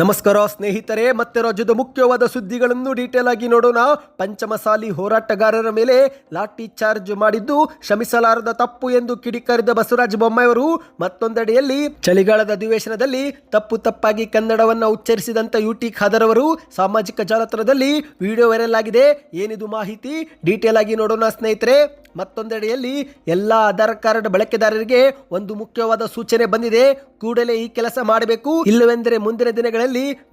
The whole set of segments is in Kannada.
ನಮಸ್ಕಾರ ಸ್ನೇಹಿತರೆ, ಮತ್ತೆ ರಾಜ್ಯದ ಮುಖ್ಯವಾದ ಸುದ್ದಿಗಳನ್ನು ಡೀಟೇಲ್ ಆಗಿ ನೋಡೋಣ. ಪಂಚಮಸಾಲಿ ಹೋರಾಟಗಾರರ ಮೇಲೆ ಲಾಠಿ ಚಾರ್ಜ್ ಮಾಡಿದ್ದು ಶ್ರಮಿಸಲಾರದ ತಪ್ಪು ಎಂದು ಕಿಡಿಕಾರಿದ ಬಸವರಾಜ ಬೊಮ್ಮಾಯಿಯವರು. ಮತ್ತೊಂದೆಡೆಯಲ್ಲಿ ಚಳಿಗಾಲದ ಅಧಿವೇಶನದಲ್ಲಿ ತಪ್ಪು ತಪ್ಪಾಗಿ ಕನ್ನಡವನ್ನು ಉಚ್ಚರಿಸಿದಂತ ಯುಟಿ ಖಾದರ್ ಅವರು ಸಾಮಾಜಿಕ ಜಾಲತಾಣದಲ್ಲಿ ವಿಡಿಯೋ ವೈರಲ್ ಆಗಿದೆ. ಏನಿದು ಮಾಹಿತಿ? ಡೀಟೇಲ್ ಆಗಿ ನೋಡೋಣ ಸ್ನೇಹಿತರೆ. ಮತ್ತೊಂದೆಡೆಯಲ್ಲಿ ಎಲ್ಲ ಆಧಾರ್ ಕಾರ್ಡ್ ಬಳಕೆದಾರರಿಗೆ ಒಂದು ಮುಖ್ಯವಾದ ಸೂಚನೆ ಬಂದಿದೆ. ಕೂಡಲೇ ಈ ಕೆಲಸ ಮಾಡಬೇಕು. ಇಲ್ಲವೆಂದರೆ ಮುಂದಿನ ದಿನಗಳಲ್ಲಿ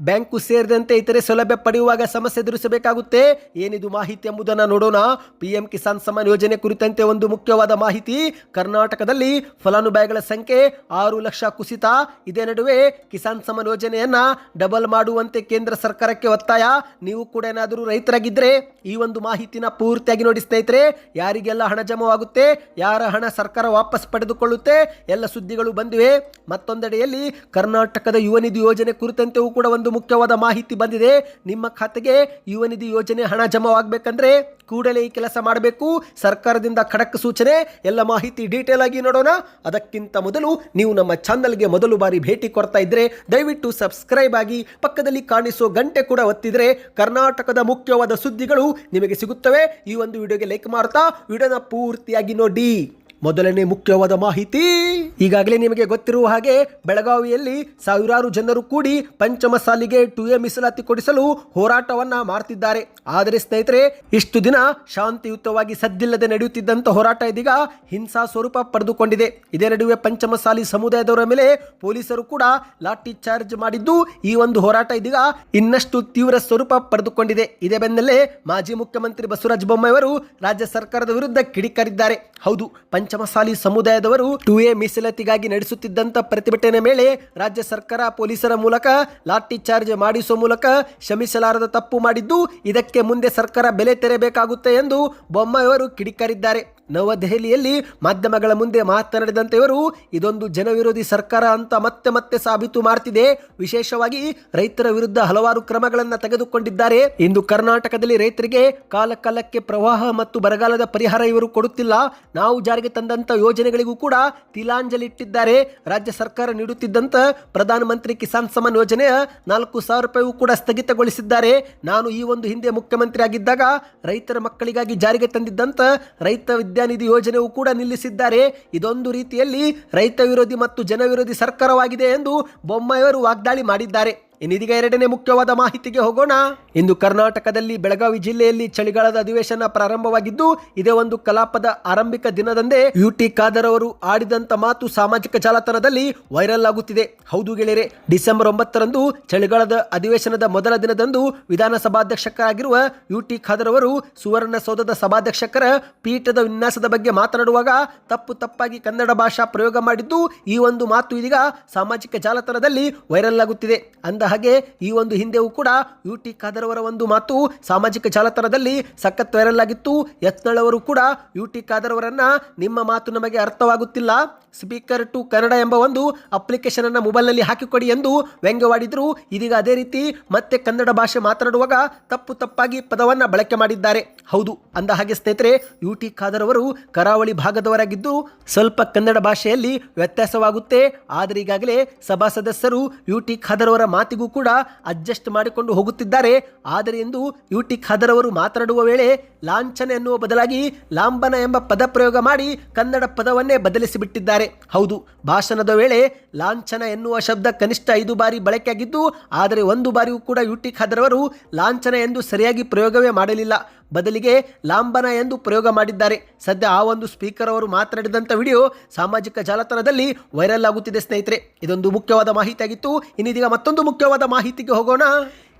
ಬ್ಯಾಂಕು ಸೇರಿದಂತೆ ಇತರೆ ಸೌಲಭ್ಯ ಪಡೆಯುವಾಗ ಸಮಸ್ಯೆ ಎದುರಿಸಬೇಕಾಗುತ್ತೆ. ಏನಿದು ಮಾಹಿತಿ ಎಂಬುದನ್ನು ನೋಡೋಣ. ಪಿಎಂ ಕಿಸಾನ್ ಸಮ್ಮಾನ್ ಯೋಜನೆ ಕುರಿತಂತೆ ಒಂದು ಮುಖ್ಯವಾದ ಮಾಹಿತಿ. ಕರ್ನಾಟಕದಲ್ಲಿ ಫಲಾನುಭವಿಗಳ ಸಂಖ್ಯೆ ಆರು ಲಕ್ಷ ಕುಸಿತ. ಇದೇ ನಡುವೆ ಕಿಸಾನ್ ಸಮ್ಮಾನ್ ಯೋಜನೆಯನ್ನ ಡಬಲ್ ಮಾಡುವಂತೆ ಕೇಂದ್ರ ಸರ್ಕಾರಕ್ಕೆ ಒತ್ತಾಯ. ನೀವು ಕೂಡ ಏನಾದರೂ ರೈತರಾಗಿದ್ದರೆ ಈ ಒಂದು ಮಾಹಿತಿನ ಪೂರ್ತಿಯಾಗಿ ನೋಡಿ ಸ್ನೇಹಿತರೆ. ಯಾರಿಗೆಲ್ಲ ಹಣ ಜಮಾವಾಗುತ್ತೆ, ಯಾರ ಹಣ ಸರ್ಕಾರ ವಾಪಸ್ ಪಡೆದುಕೊಳ್ಳುತ್ತೆ, ಎಲ್ಲ ಸುದ್ದಿಗಳು ಬಂದಿವೆ. ಮತ್ತೊಂದೆಡೆಯಲ್ಲಿ ಕರ್ನಾಟಕದ ಯುವ ನಿಧಿ ಯೋಜನೆ ಕುರಿತಂತೆಯೂ ಕೂಡ ಒಂದು ಮುಖ್ಯವಾದ ಮಾಹಿತಿ ಬಂದಿದೆ. ನಿಮ್ಮ ಖಾತೆಗೆ ಯುವ ನಿಧಿ ಯೋಜನೆ ಹಣ ಜಮಾವಾಗಬೇಕಂದ್ರೆ ಕೂಡಲೇ ಈ ಕೆಲಸ ಮಾಡಬೇಕು. ಸರ್ಕಾರದಿಂದ ಖಡಕ್ ಸೂಚನೆ. ಎಲ್ಲ ಮಾಹಿತಿ ಡೀಟೇಲ್ ಆಗಿ ನೋಡೋಣ. ಅದಕ್ಕಿಂತ ಮೊದಲು ನೀವು ನಮ್ಮ ಚಾನಲ್ಗೆ ಮೊದಲು ಬಾರಿ ಭೇಟಿ ಕೊಡ್ತಾ ಇದ್ರೆ ದಯವಿಟ್ಟು ಸಬ್ಸ್ಕ್ರೈಬ್ ಆಗಿ ಪಕ್ಕದಲ್ಲಿ ಕಾಣಿಸೋ ಗಂಟೆ ಕೂಡ ಒತ್ತಿದ್ರೆ ಕರ್ನಾಟಕದ ಮುಖ್ಯವಾದ ಸುದ್ದಿಗಳು ನಿಮಗೆ ಸಿಗುತ್ತವೆ. ಈ ಒಂದು ವಿಡಿಯೋಗೆ ಲೈಕ್ ಮಾಡ್ತಾ, ವಿಡಿಯೋನ ಪೂರ್ತಿಯಾಗಿ ನೋಡಿ. ಮೊದಲನೇ ಮುಖ್ಯವಾದ ಮಾಹಿತಿ. ಈಗಾಗಲೇ ನಿಮಗೆ ಗೊತ್ತಿರುವ ಹಾಗೆ ಬೆಳಗಾವಿಯಲ್ಲಿ ಸಾವಿರಾರು ಜನರು ಕೂಡಿ ಪಂಚಮಸಾಲಿಗೆ ಟು ಎ ಮೀಸಲಾತಿ ಕೊಡಿಸಲು ಹೋರಾಟವನ್ನ ಮಾಡ್ತಿದ್ದಾರೆ. ಆದರೆ ಸ್ನೇಹಿತರೆ, ಇಷ್ಟು ದಿನ ಶಾಂತಿಯುತವಾಗಿ ಸದ್ದಿಲ್ಲದೆ ನಡೆಯುತ್ತಿದ್ದಂತ ಹೋರಾಟ ಇದೀಗ ಹಿಂಸಾ ಸ್ವರೂಪ ಪಡೆದುಕೊಂಡಿದೆ. ಇದೇ ನಡುವೆ ಪಂಚಮಸಾಲಿ ಸಮುದಾಯದವರ ಮೇಲೆ ಪೊಲೀಸರು ಕೂಡ ಲಾಠಿ ಚಾರ್ಜ್ ಮಾಡಿದ್ದು ಈ ಒಂದು ಹೋರಾಟ ಇದೀಗ ಇನ್ನಷ್ಟು ತೀವ್ರ ಸ್ವರೂಪ ಪಡೆದುಕೊಂಡಿದೆ. ಇದೇ ಬೆನ್ನಲ್ಲೇ ಮಾಜಿ ಮುಖ್ಯಮಂತ್ರಿ ಬಸವರಾಜ ಬೊಮ್ಮಾಯಿ ಅವರು ರಾಜ್ಯ ಸರ್ಕಾರದ ವಿರುದ್ಧ ಕಿಡಿಕಾರಿದ್ದಾರೆ. ಹೌದು ಪಂಚಮಸಾಲಿ ಸಮುದಾಯದವರು ಟು ಎ ಮೀಸಲಾತಿಗಾಗಿ ನಡೆಸುತ್ತಿದ್ದಂತ ಪ್ರತಿಭಟನೆ ಮೇಲೆ ರಾಜ್ಯ ಸರ್ಕಾರ ಪೊಲೀಸರ ಮೂಲಕ ಲಾಠಿ ಚಾರ್ಜ್ ಮಾಡಿಸುವ ಮೂಲಕ ಶ್ರಮಿಸಲಾರದ ತಪ್ಪು ಮಾಡಿದ್ದು ಇದಕ್ಕೆ ಮುಂದೆ ಸರ್ಕಾರ ಬೆಲೆ ತೆರಬೇಕಾಗುತ್ತೆ ಎಂದು ಬೊಮ್ಮಾಯಿಯವರು ಕಿಡಿಕಾರಿದ್ದಾರೆ. ನವದೆಹಲಿಯಲ್ಲಿ ಮಾಧ್ಯಮಗಳ ಮುಂದೆ ಮಾತನಾಡಿದಂತೆ ಇವರು ಇದೊಂದು ಜನವಿರೋಧಿ ಸರ್ಕಾರ ಅಂತ ಮತ್ತೆ ಮತ್ತೆ ಸಾಬೀತು ಮಾಡ್ತಿದೆ. ವಿಶೇಷವಾಗಿ ರೈತರ ವಿರುದ್ಧ ಹಲವಾರು ಕ್ರಮಗಳನ್ನು ತೆಗೆದುಕೊಂಡಿದ್ದಾರೆ. ಇಂದು ಕರ್ನಾಟಕದಲ್ಲಿ ರೈತರಿಗೆ ಕಾಲ ಕಾಲಕ್ಕೆ ಪ್ರವಾಹ ಮತ್ತು ಬರಗಾಲದ ಪರಿಹಾರ ಇವರು ಕೊಡುತ್ತಿಲ್ಲ. ನಾವು ಜಾರಿಗೆ ತಂದಂತ ಯೋಜನೆಗಳಿಗೂ ಕೂಡ ತಿಲಾಂಜಲಿ ಇಟ್ಟಿದ್ದಾರೆ ರಾಜ್ಯ ಸರ್ಕಾರ ನೀಡುತ್ತಿದ್ದಂತ ಪ್ರಧಾನಮಂತ್ರಿ ಕಿಸಾನ್ ಸಮ್ಮಾನ್ ಯೋಜನೆಯ ನಾಲ್ಕು ಸಾವಿರ ರೂಪಾಯಿಗೂ ಕೂಡ ಸ್ಥಗಿತಗೊಳಿಸಿದ್ದಾರೆ. ನಾನು ಈ ಒಂದು ಹಿಂದೆ ಮುಖ್ಯಮಂತ್ರಿ ಆಗಿದ್ದಾಗ ರೈತರ ಮಕ್ಕಳಿಗಾಗಿ ಜಾರಿಗೆ ತಂದಿದ್ದಂತ ರೈತ ವಿದ್ಯಾನಿಧಿ ಯೋಜನೆಯೂ ಕೂಡ ನಿಲ್ಲಿಸಿದ್ದಾರೆ. ಇದೊಂದು ರೀತಿಯಲ್ಲಿ ರೈತ ವಿರೋಧಿ ಮತ್ತು ಜನ ವಿರೋಧಿ ಸರ್ಕಾರವಾಗಿದೆ ಎಂದು ಬೊಮ್ಮಾಯಿಯವರು ವಾಗ್ದಾಳಿ ಮಾಡಿದ್ದಾರೆ. ಇನ್ನಿದೀಗ ಎರಡನೇ ಮುಖ್ಯವಾದ ಮಾಹಿತಿಗೆ ಹೋಗೋಣ. ಇಂದು ಕರ್ನಾಟಕದಲ್ಲಿ ಬೆಳಗಾವಿ ಜಿಲ್ಲೆಯಲ್ಲಿ ಚಳಿಗಾಲದ ಅಧಿವೇಶನ ಪ್ರಾರಂಭವಾಗಿದ್ದು, ಇದೇ ಒಂದು ಕಲಾಪದ ಆರಂಭಿಕ ದಿನದಂದೇ ಯುಟಿ ಖಾದರ್ ಅವರು ಆಡಿದಂತ ಮಾತು ಸಾಮಾಜಿಕ ಜಾಲತಾಣದಲ್ಲಿ ವೈರಲ್ ಆಗುತ್ತಿದೆ. ಹೌದು ಗೆಳೆಯರೆ, ಡಿಸೆಂಬರ್ ಒಂಬತ್ತರಂದು ಚಳಿಗಾಲದ ಅಧಿವೇಶನದ ಮೊದಲ ದಿನದಂದು ವಿಧಾನಸಭಾಧ್ಯಕ್ಷಕರಾಗಿರುವ ಯು ಟಿ ಖಾದರ್ ಅವರು ಸುವರ್ಣಸೌಧದ ಸಭಾಧ್ಯಕ್ಷಕರ ಪೀಠದ ವಿನ್ಯಾಸದ ಬಗ್ಗೆ ಮಾತನಾಡುವಾಗ ತಪ್ಪು ತಪ್ಪಾಗಿ ಕನ್ನಡ ಭಾಷಾ ಪ್ರಯೋಗ ಮಾಡಿದ್ದು, ಈ ಒಂದು ಮಾತು ಇದೀಗ ಸಾಮಾಜಿಕ ಜಾಲತಾಣದಲ್ಲಿ ವೈರಲ್ ಆಗುತ್ತಿದೆ. ಅಂದ ಹಾಗೆ ಈ ಒಂದು ಹಿಂದೆಯೂ ಕೂಡ ಯು ಟಿ ಖಾದರ್ ಒಂದು ಮಾತು ಸಾಮಾಜಿಕ ಜಾಲತಾಣದಲ್ಲಿ ಸಖತ್ ವೈರಲ್ ಆಗಿತ್ತು. ಯತ್ನಾಳ್ ಅವರು ಕೂಡ ಯು ಟಿ ಖಾದರ್ ನಿಮ್ಮ ಮಾತು ನಮಗೆ ಅರ್ಥವಾಗುತ್ತಿಲ್ಲ. ಸ್ಪೀಕರ್ ಟು ಕನ್ನಡ ಎಂಬ ಒಂದು ಅಪ್ಲಿಕೇಶನ್ ಅನ್ನ ಮೊಬೈಲ್ನಲ್ಲಿ ಹಾಕಿಕೊಡಿ ಎಂದು ವ್ಯಂಗ್ಯವಾಡಿದ್ರು. ಇದೀಗ ಅದೇ ರೀತಿ ಮತ್ತೆ ಕನ್ನಡ ಭಾಷೆ ಮಾತನಾಡುವಾಗ ತಪ್ಪು ತಪ್ಪಾಗಿ ಪದವನ್ನ ಬಳಕೆ ಮಾಡಿದ್ದಾರೆ. ಹೌದು, ಅಂದ ಹಾಗೆ ಸ್ನೇಹಿತರೆ ಯು ಟಿ ಖಾದರ್ ಅವರು ಕರಾವಳಿ ಭಾಗದವರಾಗಿದ್ದು ಸ್ವಲ್ಪ ಕನ್ನಡ ಭಾಷೆಯಲ್ಲಿ ವ್ಯತ್ಯಾಸವಾಗುತ್ತೆ. ಆದರೆ ಈಗಾಗಲೇ ಸಭಾ ಸದಸ್ಯರು ಯು ಟಿ ಖಾದರ್ ಅವರ ಕೂಡ ಅಡ್ಜಸ್ಟ್ ಮಾಡಿಕೊಂಡು ಹೋಗುತ್ತಿದ್ದಾರೆ. ಆದರೆ ಎಂದು ಯುಟಿ ಖಾದರ್ ಅವರು ಮಾತನಾಡುವ ವೇಳೆ ಲಾಂಛನ ಎನ್ನುವ ಬದಲಾಗಿ ಲಾಂಬನ ಎಂಬ ಪದ ಪ್ರಯೋಗ ಮಾಡಿ ಕನ್ನಡ ಪದವನ್ನೇ ಬದಲಿಸಿಬಿಟ್ಟಿದ್ದಾರೆ. ಹೌದು, ಭಾಷಣದ ವೇಳೆ ಲಾಂಛನ ಎನ್ನುವ ಶಬ್ದ ಕನಿಷ್ಠ ಐದು ಬಾರಿ ಬಳಕೆಯಾಗಿದ್ದು, ಆದರೆ ಒಂದು ಬಾರಿಯೂ ಕೂಡ ಯುಟಿ ಖಾದರ್ ಅವರು ಲಾಂಛನ ಎಂದು ಸರಿಯಾಗಿ ಪ್ರಯೋಗವೇ ಮಾಡಲಿಲ್ಲ. ಬದಲಿಗೆ ಲಾಂಬನ ಎಂದು ಪ್ರಯೋಗ ಮಾಡಿದ್ದಾರೆ. ಸದ್ಯ ಆ ಒಂದು ಸ್ಪೀಕರ್ ಅವರು ಮಾತನಾಡಿದಂಥ ವಿಡಿಯೋ ಸಾಮಾಜಿಕ ಜಾಲತಾಣದಲ್ಲಿ ವೈರಲ್ ಆಗುತ್ತಿದೆ, ಸ್ನೇಹಿತರೆ. ಇದೊಂದು ಮುಖ್ಯವಾದ ಮಾಹಿತಿಯಾಗಿತ್ತು. ಇನ್ನಿದೀಗ ಮತ್ತೊಂದು ಮುಖ್ಯವಾದ ಮಾಹಿತಿಗೆ ಹೋಗೋಣ.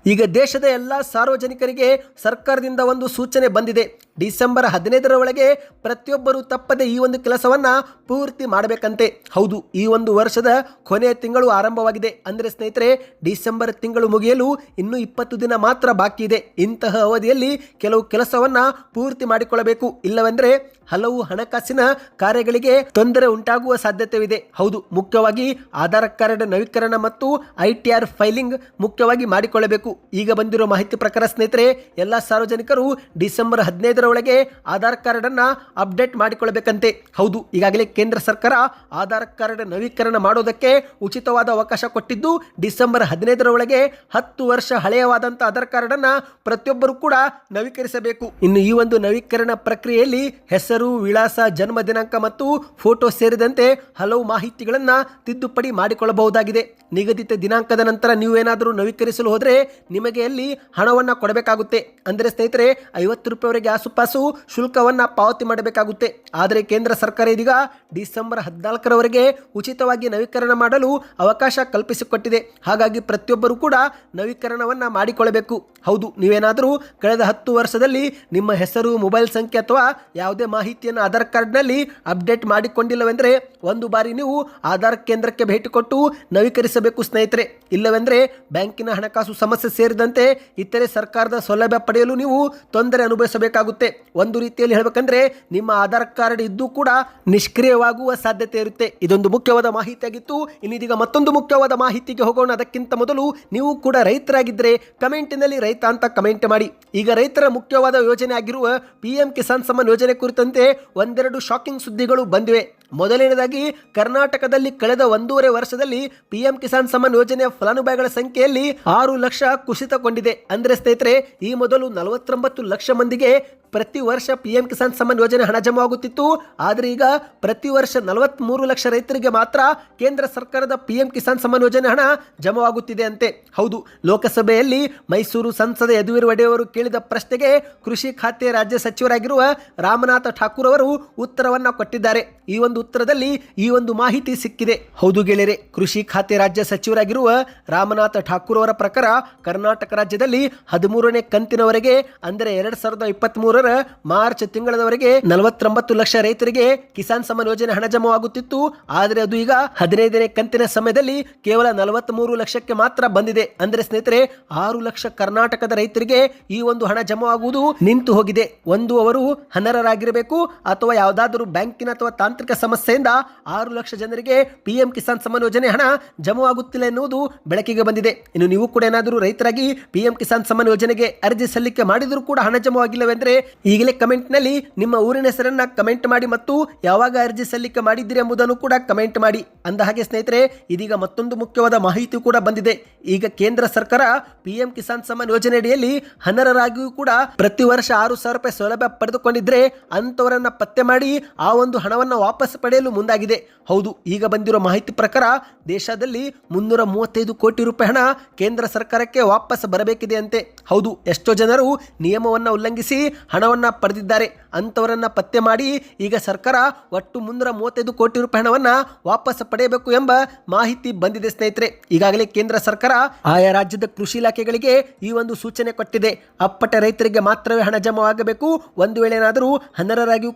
ಈಗ ದೇಶದ ಎಲ್ಲ ಸಾರ್ವಜನಿಕರಿಗೆ ಸರ್ಕಾರದಿಂದ ಒಂದು ಸೂಚನೆ ಬಂದಿದೆ. ಡಿಸೆಂಬರ್ ಹದಿನೈದರ ಒಳಗೆ ಪ್ರತಿಯೊಬ್ಬರು ತಪ್ಪದೆ ಈ ಒಂದು ಕೆಲಸವನ್ನ ಪೂರ್ತಿ ಮಾಡಬೇಕಂತೆ. ಹೌದು, ಈ ಒಂದು ವರ್ಷದ ಕೊನೆಯ ತಿಂಗಳು ಆರಂಭವಾಗಿದೆ. ಅಂದರೆ ಸ್ನೇಹಿತರೆ, ಡಿಸೆಂಬರ್ ತಿಂಗಳು ಮುಗಿಯಲು ಇನ್ನೂ ಇಪ್ಪತ್ತು ದಿನ ಮಾತ್ರ ಬಾಕಿ ಇದೆ. ಇಂತಹ ಅವಧಿಯಲ್ಲಿ ಕೆಲವು ಕೆಲಸವನ್ನ ಪೂರ್ತಿ ಮಾಡಿಕೊಳ್ಳಬೇಕು. ಇಲ್ಲವೆಂದರೆ ಹಲವು ಹಣಕಾಸಿನ ಕಾರ್ಯಗಳಿಗೆ ತೊಂದರೆ ಉಂಟಾಗುವ ಸಾಧ್ಯತೆವಿದೆ. ಹೌದು, ಮುಖ್ಯವಾಗಿ ಆಧಾರ್ ಕಾರ್ಡ್ ನವೀಕರಣ ಮತ್ತು ಐ ಟಿ ಆರ್ ಫೈಲಿಂಗ್ ಮುಖ್ಯವಾಗಿ ಮಾಡಿಕೊಳ್ಳಬೇಕು. ಈಗ ಬಂದಿರೋ ಮಾಹಿತಿ ಪ್ರಕಾರ ಸ್ನೇಹಿತರೆ, ಎಲ್ಲ ಸಾರ್ವಜನಿಕರು ಡಿಸೆಂಬರ್ ಹದಿನೈದರ ಹದಿನೈದರ ಒಳಗೆ ಆಧಾರ್ ಕಾರ್ಡ್ ಅನ್ನ ಅಪ್ಡೇಟ್ ಮಾಡಿಕೊಳ್ಳಬೇಕಂತೆ. ಹೌದು, ಈಗಾಗಲೇ ಕೇಂದ್ರ ಸರ್ಕಾರ ಆಧಾರ್ ಕಾರ್ಡ್ ನವೀಕರಣ ಮಾಡೋದಕ್ಕೆ ಉಚಿತವಾದ ಅವಕಾಶ ಕೊಟ್ಟಿದ್ದು, ಡಿಸೆಂಬರ್ ಹದಿನೈದರ ಒಳಗೆ ಹತ್ತು ವರ್ಷ ಹಳೆಯವಾದಂಥ ಆಧಾರ್ ಕಾರ್ಡ್ ಅನ್ನ ಪ್ರತಿಯೊಬ್ಬರು ಕೂಡ ನವೀಕರಿಸಬೇಕು. ಇನ್ನು ಈ ಒಂದು ನವೀಕರಣ ಪ್ರಕ್ರಿಯೆಯಲ್ಲಿ ಹೆಸರು, ವಿಳಾಸ, ಜನ್ಮ ದಿನಾಂಕ ಮತ್ತು ಫೋಟೋ ಸೇರಿದಂತೆ ಹಲವು ಮಾಹಿತಿಗಳನ್ನ ತಿದ್ದುಪಡಿ ಮಾಡಿಕೊಳ್ಳಬಹುದಾಗಿದೆ. ನಿಗದಿತ ದಿನಾಂಕದ ನಂತರ ನೀವೇನಾದರೂ ನವೀಕರಿಸಲು ಹೋದರೆ ನಿಮಗೆ ಅಲ್ಲಿ ಹಣವನ್ನು ಕೊಡಬೇಕಾಗುತ್ತೆ. ಅಂದರೆ ಸ್ನೇಹಿತರೆ, ಐವತ್ತು ರೂಪಾಯಿವರೆಗೆ ಆಸುಪಾಸು ಶುಲ್ಕವನ್ನು ಪಾವತಿ ಮಾಡಬೇಕಾಗುತ್ತೆ. ಆದರೆ ಕೇಂದ್ರ ಸರ್ಕಾರ ಇದೀಗ ಡಿಸೆಂಬರ್ ಹದಿನಾಲ್ಕರವರೆಗೆ ಉಚಿತವಾಗಿ ನವೀಕರಣ ಮಾಡಲು ಅವಕಾಶ ಕಲ್ಪಿಸಿಕೊಟ್ಟಿದೆ. ಹಾಗಾಗಿ ಪ್ರತಿಯೊಬ್ಬರೂ ಕೂಡ ನವೀಕರಣವನ್ನು ಮಾಡಿಕೊಳ್ಳಬೇಕು. ಹೌದು, ನೀವೇನಾದರೂ ಕಳೆದ ಹತ್ತು ವರ್ಷದಲ್ಲಿ ನಿಮ್ಮ ಹೆಸರು, ಮೊಬೈಲ್ ಸಂಖ್ಯೆ ಅಥವಾ ಯಾವುದೇ ಮಾಹಿತಿಯನ್ನು ಆಧಾರ್ ಕಾರ್ಡ್ನಲ್ಲಿ ಅಪ್ಡೇಟ್ ಮಾಡಿಕೊಂಡಿಲ್ಲವೆಂದರೆ ಒಂದು ಬಾರಿ ನೀವು ಆಧಾರ್ ಕೇಂದ್ರಕ್ಕೆ ಭೇಟಿ ಕೊಟ್ಟು ನವೀಕರಿಸಬೇಕು ಸ್ನೇಹಿತರೆ. ಇಲ್ಲವೆಂದರೆ ಬ್ಯಾಂಕಿನ ಹಣಕಾಸು ಸಮಸ್ಯೆ ಸೇರಿದಂತೆ ಇತರೆ ಸರ್ಕಾರದ ಸೌಲಭ್ಯ ಪಡೆಯಲು ನೀವು ತೊಂದರೆ ಅನುಭವಿಸಬೇಕಾಗುತ್ತೆ. ಒಂದು ರೀತಿಯಲ್ಲಿ ಹೇಳಬೇಕಂದ್ರೆ ನಿಮ್ಮ ಆಧಾರ್ ಕಾರ್ಡ್ ಇದ್ದು ಕೂಡ ನಿಷ್ಕ್ರಿಯವಾಗುವ ಸಾಧ್ಯತೆ ಇರುತ್ತೆ. ಇದೊಂದು ಮುಖ್ಯವಾದ ಮಾಹಿತಿಯಾಗಿತ್ತು. ಇನ್ನಿದೀಗ ಮತ್ತೊಂದು ಮುಖ್ಯವಾದ ಮಾಹಿತಿಗೆ ಹೋಗೋಣ. ಅದಕ್ಕಿಂತ ಮೊದಲು ನೀವು ಕೂಡ ರೈತರಾಗಿದ್ದರೆ ಕಮೆಂಟಿನಲ್ಲಿ ರೈತ ಅಂತ ಕಮೆಂಟ್ ಮಾಡಿ. ಈಗ ರೈತರ ಮುಖ್ಯವಾದ ಯೋಜನೆ ಆಗಿರುವ ಪಿ ಎಂ ಕಿಸಾನ್ ಸಮ್ಮಾನ್ ಯೋಜನೆ ಕುರಿತಂತೆ ಒಂದೆರಡು ಶಾಕಿಂಗ್ ಸುದ್ದಿಗಳು ಬಂದಿವೆ. ಮೊದಲನೇದಾಗಿ, ಕರ್ನಾಟಕದಲ್ಲಿ ಕಳೆದ ಒಂದೂವರೆ ವರ್ಷದಲ್ಲಿ ಪಿಎಂ ಕಿಸಾನ್ ಸಮ್ಮಾನ್ ಯೋಜನೆಯ ಫಲಾನುಭವಿಗಳ ಸಂಖ್ಯೆಯಲ್ಲಿ ಆರು ಲಕ್ಷ ಕುಸಿತಗೊಂಡಿದೆ. ಅಂದ್ರೆ ಸ್ನೇಹಿತರೆ, ಈ ಮೊದಲು ನಲವತ್ತೊಂಬತ್ತು ಲಕ್ಷ ಮಂದಿಗೆ ಪ್ರತಿ ವರ್ಷ ಪಿಎಂ ಕಿಸಾನ್ ಸಮ್ಮಾನ್ ಯೋಜನೆ ಹಣ ಜಮಾ ಆಗುತ್ತಿತ್ತು. ಆದರೆ ಈಗ ಪ್ರತಿ ವರ್ಷ ನಲವತ್ಮೂರು ಲಕ್ಷ ರೈತರಿಗೆ ಮಾತ್ರ ಕೇಂದ್ರ ಸರ್ಕಾರದ ಪಿಎಂ ಕಿಸಾನ್ ಸಮ್ಮಾನ್ ಯೋಜನೆ ಹಣ ಜಮಾವಾಗುತ್ತಿದೆ ಅಂತೆ. ಹೌದು, ಲೋಕಸಭೆಯಲ್ಲಿ ಮೈಸೂರು ಸಂಸದ ಯದುವೀರ್ ಒಡೆಯವರು ಕೇಳಿದ ಪ್ರಶ್ನೆಗೆ ಕೃಷಿ ಖಾತೆ ರಾಜ್ಯ ಸಚಿವರಾಗಿರುವ ರಾಮನಾಥ ಠಾಕೂರ್ ಅವರು ಉತ್ತರವನ್ನು ಕೊಟ್ಟಿದ್ದಾರೆ. ಈ ಒಂದು ಉತ್ತರದಲ್ಲಿ ಈ ಒಂದು ಮಾಹಿತಿ ಸಿಕ್ಕಿದೆ. ಹೌದು ಗೆಳೆಯರೆ, ಕೃಷಿ ಖಾತೆ ರಾಜ್ಯ ಸಚಿವರಾಗಿರುವ ರಾಮನಾಥ ಠಾಕೂರ್ ಅವರ ಪ್ರಕಾರ ಕರ್ನಾಟಕ ರಾಜ್ಯದಲ್ಲಿ ಹದಿಮೂರನೇ ಕಂತಿನವರೆಗೆ, ಅಂದರೆ ಎರಡ್ ಸಾವಿರದ ಇಪ್ಪತ್ತ್ ಮೂರರ ಮಾರ್ಚ್ ತಿಂಗಳವರೆಗೆ ನಲವತ್ತೊಂಬತ್ತು ಲಕ್ಷ ರೈತರಿಗೆ ಕಿಸಾನ್ ಸಮ್ಮಾನ್ ಯೋಜನೆ ಹಣ ಜಮಾವಾಗುತ್ತಿತ್ತು ಆದರೆ ಅದು ಈಗ ಹದಿನೈದನೇ ಕಂತಿನ ಸಮಯದಲ್ಲಿ ಕೇವಲ ನಲವತ್ತ್ ಲಕ್ಷಕ್ಕೆ ಮಾತ್ರ ಬಂದಿದೆ. ಅಂದ್ರೆ ಸ್ನೇಹಿತರೆ, ಆರು ಲಕ್ಷ ಕರ್ನಾಟಕದ ರೈತರಿಗೆ ಈ ಒಂದು ಹಣ ಜಮಾವಾಗುವುದು ನಿಂತು ಹೋಗಿದೆ. ಒಂದು ಅವರು ಅನರ್ಹರಾಗಿರಬೇಕು ಅಥವಾ ಯಾವುದಾದರೂ ಬ್ಯಾಂಕಿನ ಅಥವಾ ತಾಂತ್ರಿಕ ಸಮಸ್ಯೆಯಿಂದ ಆರು ಲಕ್ಷ ಜನರಿಗೆ ಪಿಎಂ ಕಿಸಾನ್ ಸಮ್ಮಾನ್ ಯೋಜನೆ ಹಣ ಜಮವಾಗುತ್ತಿಲ್ಲ ಎನ್ನುವುದು ಬೆಳಕಿಗೆ ಬಂದಿದೆ. ಇನ್ನು ನೀವು ಕೂಡ ಏನಾದರೂ ರೈತರಾಗಿ ಪಿಎಂ ಕಿಸಾನ್ ಸಮ್ಮಾನ್ ಯೋಜನೆಗೆ ಅರ್ಜಿ ಸಲ್ಲಿಕೆ ಮಾಡಿದರೂ ಕೂಡ ಹಣ ಜಮವಾಗಿಲ್ಲವೆಂದರೆ ಈಗಲೇ ಕಮೆಂಟ್ನಲ್ಲಿ ನಿಮ್ಮ ಊರಿನ ಹೆಸರನ್ನ ಕಮೆಂಟ್ ಮಾಡಿ ಮತ್ತು ಯಾವಾಗ ಅರ್ಜಿ ಸಲ್ಲಿಕೆ ಮಾಡಿದ್ದೀರಿ ಎಂಬುದನ್ನು ಕೂಡ ಕಮೆಂಟ್ ಮಾಡಿ. ಅಂದ ಹಾಗೆ ಸ್ನೇಹಿತರೆ, ಇದೀಗ ಮತ್ತೊಂದು ಮುಖ್ಯವಾದ ಮಾಹಿತಿ ಕೂಡ ಬಂದಿದೆ. ಈಗ ಕೇಂದ್ರ ಸರ್ಕಾರ ಪಿಎಂ ಕಿಸಾನ್ ಸಮ್ಮಾನ್ ಯೋಜನೆ ಅಡಿಯಲ್ಲಿ ಅನರ್ಹರಾಗಿಯೂ ಕೂಡ ಪ್ರತಿ ವರ್ಷ ಆರು ಸಾವಿರ ರೂಪಾಯಿ ಸೌಲಭ್ಯ ಪಡೆದುಕೊಂಡಿದ್ರೆ ಅಂತವರನ್ನ ಪತ್ತೆ ಮಾಡಿ ಆ ಒಂದು ಹಣವನ್ನು ವಾಪಸ್ ಪಡೆಯಲು ಮುಂದಾಗಿದೆ. ಹೌದು, ಈಗ ಬಂದಿರೋ ಮಾಹಿತಿ ಪ್ರಕಾರ ದೇಶದಲ್ಲಿ ಮುನ್ನೂರ ಮೂವತ್ತೈದು ಕೋಟಿ ರೂಪಾಯಿ ಹಣ ಕೇಂದ್ರ ಸರ್ಕಾರಕ್ಕೆ ವಾಪಸ್ ಬರಬೇಕಿದೆ ಅಂತೆ ಹೌದು, ಎಷ್ಟೋ ಜನರು ನಿಯಮವನ್ನು ಉಲ್ಲಂಘಿಸಿ ಹಣವನ್ನು ಪಡೆದಿದ್ದಾರೆ. ಅಂಥವರನ್ನು ಪತ್ತೆ ಮಾಡಿ ಈಗ ಸರ್ಕಾರ ಒಟ್ಟು ಮುನ್ನೂರ ಮೂವತ್ತೈದು ಕೋಟಿ ರೂಪಾಯಿ ಹಣವನ್ನು ವಾಪಸ್ ಪಡೆಯಬೇಕು ಎಂಬ ಮಾಹಿತಿ ಬಂದಿದೆ ಸ್ನೇಹಿತರೆ. ಈಗಾಗಲೇ ಕೇಂದ್ರ ಸರ್ಕಾರ ಆಯಾ ರಾಜ್ಯದ ಕೃಷಿ ಇಲಾಖೆಗಳಿಗೆ ಈ ಒಂದು ಸೂಚನೆ ಕೊಟ್ಟಿದೆ. ಅಪ್ಪಟ ರೈತರಿಗೆ ಮಾತ್ರವೇ ಹಣ ಜಮಾ ಆಗಬೇಕು ಒಂದು ವೇಳೆ ಏನಾದರೂ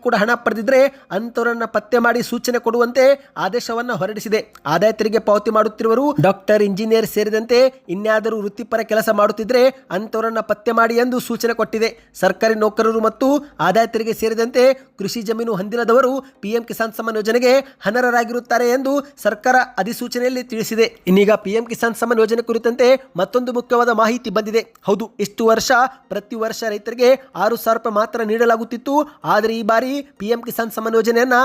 ಕೂಡ ಹಣ ಪಡೆದಿದ್ರೆ ಅಂಥವರನ್ನು ಪತ್ತೆ ಮಾಡಿ ಸೂಚನೆ ಕೊಡುವಂತೆ ಆದೇಶವನ್ನು ಹೊರಡಿಸಿದೆ. ಆದಾಯ ತೆರಿಗೆ ಪಾವತಿ ಮಾಡುತ್ತಿರುವರು ಡಾಕ್ಟರ್, ಇಂಜಿನಿಯರ್ ಸೇರಿದಂತೆ ಇನ್ಯಾದರೂ ವೃತ್ತಿಪರ ಕೆಲಸ ಮಾಡುತ್ತಿದ್ದರೆ ಅಂಥವರನ್ನು ಪತ್ತೆ ಮಾಡಿ ಎಂದು ಸೂಚನೆ ಕೊಟ್ಟಿದೆ. ಸರ್ಕಾರಿ ನೌಕರರು ಮತ್ತು ಆದಾಯ ತೆರಿಗೆ ಸೇರಿದಂತೆ ಕೃಷಿ ಜಮೀನು ಹೊಂದಿರದವರು ಪಿಎಂ ಕಿಸಾನ್ ಸಮ್ಮಾನ್ ಯೋಜನೆಗೆ ಅನರ್ಹರಾಗಿರುತ್ತಾರೆ ಎಂದು ಸರ್ಕಾರ ಅಧಿಸೂಚನೆಯಲ್ಲಿ ತಿಳಿಸಿದೆ. ಇನ್ನೀಗ ಪಿಎಂ ಕಿಸಾನ್ ಸಮ್ಮಾನ್ ಯೋಜನೆ ಕುರಿತಂತೆ ಮತ್ತೊಂದು ಮುಖ್ಯವಾದ ಮಾಹಿತಿ ಬಂದಿದೆ. ಹೌದು, ಇಷ್ಟು ವರ್ಷ ಪ್ರತಿ ವರ್ಷ ರೈತರಿಗೆ ಆರು ಸಾವಿರ ರೂಪಾಯಿ ಮಾತ್ರ ನೀಡಲಾಗುತ್ತಿತ್ತು. ಆದರೆ ಈ ಬಾರಿ ಪಿಎಂ ಕಿಸಾನ್ ಸಮ್ಮಾನ್ ಯೋಜನೆಯನ್ನ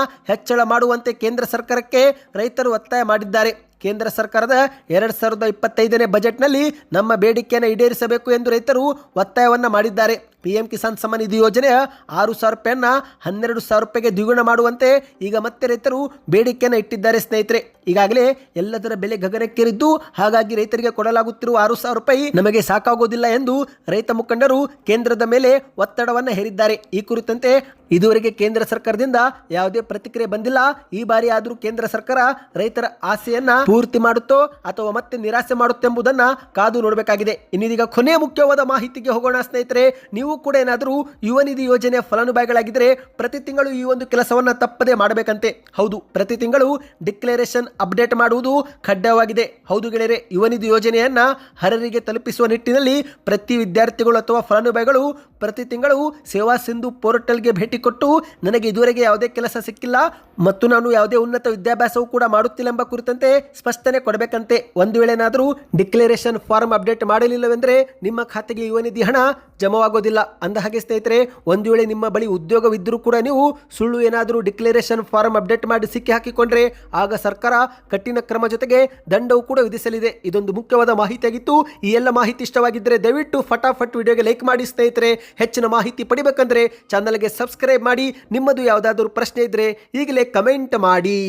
ಹೆಚ್ಚಳ ಮಾಡುವಂತೆ ಕೇಂದ್ರ ಸರ್ಕಾರಕ್ಕೆ ರೈತರು ಒತ್ತಾಯ ಮಾಡಿದ್ದಾರೆ. ಕೇಂದ್ರ ಸರ್ಕಾರದ ಎರಡು ಸಾವಿರದ ಇಪ್ಪತ್ತೈದನೇ ಬಜೆಟ್ನಲ್ಲಿ ನಮ್ಮ ಬೇಡಿಕೆಯನ್ನು ಈಡೇರಿಸಬೇಕು ಎಂದು ರೈತರು ಒತ್ತಾಯವನ್ನು ಮಾಡಿದ್ದಾರೆ. ಪಿಎಂ ಕಿಸಾನ್ ಸಮ್ಮಾನ್ ನಿಧಿ ಯೋಜನೆಯ ಆರು ಸಾವಿರ ರೂಪಾಯಿಯನ್ನು ಹನ್ನೆರಡು ಸಾವಿರ ರೂಪಾಯಿಗೆ ದ್ವಿಗುಣ ಮಾಡುವಂತೆ ಈಗ ಮತ್ತೆ ರೈತರು ಬೇಡಿಕೆಯನ್ನು ಇಟ್ಟಿದ್ದಾರೆ ಸ್ನೇಹಿತರೆ. ಈಗಾಗಲೇ ಎಲ್ಲದರ ಬೆಲೆ ಗಗನಕ್ಕೇರಿದ್ದು, ಹಾಗಾಗಿ ರೈತರಿಗೆ ಕೊಡಲಾಗುತ್ತಿರುವ ಆರು ಸಾವಿರ ರೂಪಾಯಿ ನಮಗೆ ಸಾಕಾಗೋದಿಲ್ಲ ಎಂದು ರೈತ ಮುಖಂಡರು ಕೇಂದ್ರದ ಮೇಲೆ ಒತ್ತಡವನ್ನು ಹೇರಿದ್ದಾರೆ. ಈ ಕುರಿತಂತೆ ಇದುವರೆಗೆ ಕೇಂದ್ರ ಸರ್ಕಾರದಿಂದ ಯಾವುದೇ ಪ್ರತಿಕ್ರಿಯೆ ಬಂದಿಲ್ಲ. ಈ ಬಾರಿ ಆದರೂ ಕೇಂದ್ರ ಸರ್ಕಾರ ರೈತರ ಆಸೆಯನ್ನ ಪೂರ್ತಿ ಮಾಡುತ್ತೋ ಅಥವಾ ಮತ್ತೆ ನಿರಾಸೆ ಮಾಡುತ್ತೆಂಬುದನ್ನ ಕಾದು ನೋಡಬೇಕಾಗಿದೆ. ಇನ್ನಿದೀಗ ಕೊನೆಯ ಮುಖ್ಯವಾದ ಮಾಹಿತಿಗೆ ಹೋಗೋಣ ಸ್ನೇಹಿತರೆ, ನೀವು ಕೂಡ ಏನಾದರೂ ಯುವ ನಿಧಿ ಯೋಜನೆಯ ಫಲಾನುಭವಿಗಳಾಗಿದ್ದರೆ ಪ್ರತಿ ತಿಂಗಳು ಈ ಒಂದು ಕೆಲಸವನ್ನ ತಪ್ಪದೆ ಮಾಡಬೇಕಂತೆ. ಹೌದು, ಪ್ರತಿ ತಿಂಗಳು ಡಿಕ್ಲರೇಷನ್ ಅಪ್ಡೇಟ್ ಮಾಡುವುದು ಕಡ್ಡಾಯವಾಗಿದೆ ಹೌದು ಗೆಳೆಯರೆ, ಯುವನಿಧಿ ಯೋಜನೆಯನ್ನ ಹರರಿಗೆ ತಲುಪಿಸುವ ನಿಟ್ಟಿನಲ್ಲಿ ಪ್ರತಿ ವಿದ್ಯಾರ್ಥಿಗಳು ಅಥವಾ ಫಲಾನುಭವಿಗಳು ಪ್ರತಿ ತಿಂಗಳು ಸೇವಾ ಸಿಂಧು ಪೋರ್ಟಲ್ಗೆ ಭೇಟಿ ಕೊಟ್ಟು ನನಗೆ ಇದುವರೆಗೆ ಯಾವುದೇ ಕೆಲಸ ಸಿಕ್ಕಿಲ್ಲ ಮತ್ತು ನಾನು ಯಾವುದೇ ಉನ್ನತ ವಿದ್ಯಾಭ್ಯಾಸವೂ ಕೂಡ ಮಾಡುತ್ತಿಲ್ಲ ಎಂಬ ಕುರಿತಂತೆ ಸ್ಪಷ್ಟನೆ ಕೊಡಬೇಕಂತೆ. ಒಂದು ವೇಳೆ ಏನಾದರೂ ಡಿಕ್ಲರೇಷನ್ ಫಾರ್ಮ್ ಅಪ್ಡೇಟ್ ಮಾಡಲಿಲ್ಲವೆಂದರೆ ನಿಮ್ಮ ಖಾತೆಗೆ ಯುವ ನಿಧಿ ಹಣ ಜಮವಾಗೋದಿಲ್ಲ. ಅಂದ ಹಾಗೆ ಸ್ನೇಹಿತರೆ, ಒಂದು ವೇಳೆ ನಿಮ್ಮ ಬಳಿ ಉದ್ಯೋಗವಿದ್ದರೂ ಕೂಡ ನೀವು ಸುಳ್ಳು ಏನಾದರೂ ಡಿಕ್ಲರೇಷನ್ ಫಾರ್ಮ್ ಅಪ್ಡೇಟ್ ಮಾಡಿ ಸಿಕ್ಕಿ ಹಾಕಿಕೊಂಡ್ರೆ ಆಗ ಸರ್ಕಾರ ಕಠಿಣ ಕ್ರಮ ಜೊತೆಗೆ ದಂಡವು ಕೂಡ ವಿಧಿಸಲಿದೆ. ಇದೊಂದು ಮುಖ್ಯವಾದ ಮಾಹಿತಿಯಾಗಿತ್ತು. ಈ ಎಲ್ಲ ಮಾಹಿತಿ ಇಷ್ಟವಾಗಿದ್ದರೆ ದಯವಿಟ್ಟು ಫಟಾಫಟ್ ವಿಡಿಯೋಗೆ ಲೈಕ್ ಮಾಡಿ ಸ್ನೇಹಿತರೆ. ಹೆಚ್ಚಿನ ಮಾಹಿತಿ ಪಡಿಬೇಕಂದ್ರೆ ಚಾನಲ್ಗೆ ಸಬ್ಸ್ಕ್ರೈಬ್ ಮಾಡಿ. ನಿಮ್ಮದು ಯಾವುದಾದ್ರೂ ಪ್ರಶ್ನೆ ಇದ್ದರೆ ಈಗಲೇ ಕಮೆಂಟ್ ಮಾಡಿ.